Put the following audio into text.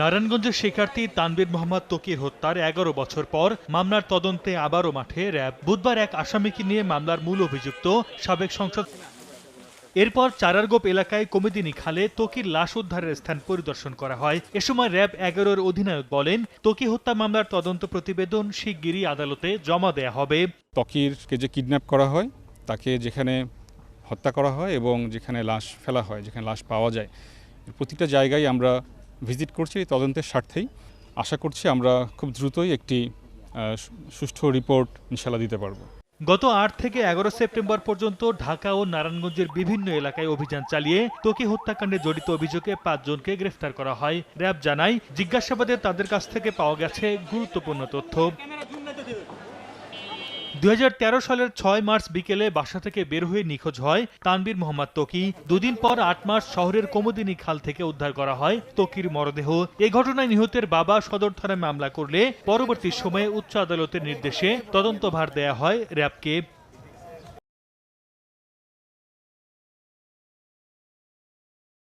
নারায়ণগঞ্জের শিক্ষার্থী তানবীর মোহাম্মদ তকির হত্যার এগারো বছর পর মামলার তদন্তে আবারও মাঠে র্যাব। বুধবার এক আসামিকে নিয়ে মামলার মূল অভিযুক্ত সাবেক সংসদ এরপর চারারগোপ এলাকায় কমিদিনী খালে তকির লাশ উদ্ধারের স্থান পরিদর্শন করা হয়। এ সময় র্যাব এগারোর অধিনায়ক বলেন, তকি হত্যা মামলার তদন্ত প্রতিবেদন শিগগিরই আদালতে জমা দেয়া হবে। ত্বকিরকে যে কিডন্যাপ করা হয়, তাকে যেখানে হত্যা করা হয় এবং যেখানে লাশ ফেলা হয়, যেখানে লাশ পাওয়া যায় প্রতিটা জায়গায় আমরা ভিজিট করছি, এই তদন্তের স্বার্থেই। আশা করছি আমরা খুব দ্রুতই একটি সুষ্ঠু রিপোর্ট ইনশাল্লাহ দিতে পারব। গত আট থেকে এগারো সেপ্টেম্বর পর্যন্ত ঢাকা ও নারায়ণগঞ্জের বিভিন্ন এলাকায় অভিযান চালিয়ে ত্বকি হত্যাকাণ্ডে জড়িত অভিযোগে পাঁচজনকে গ্রেফতার করা হয়। র্যাব জানায়, জিজ্ঞাসাবাদে তাদের কাছ থেকে পাওয়া গেছে গুরুত্বপূর্ণ তথ্য। দু হাজার তেরো সালের ছয় মার্চ বিকেলে বাসা থেকে বের হয়ে নিখোঁজ হয় তানবীর মোহাম্মদ তকি। দুদিন পর আট মার্চ শহরের কোমদিনী খাল থেকে উদ্ধার করা হয় তকির মরদেহ। এ ঘটনায় নিহতের বাবা সদর থানায় মামলা করলে পরবর্তী সময়ে উচ্চ আদালতের নির্দেশে তদন্তভার দেয়া হয় র্যাবকে।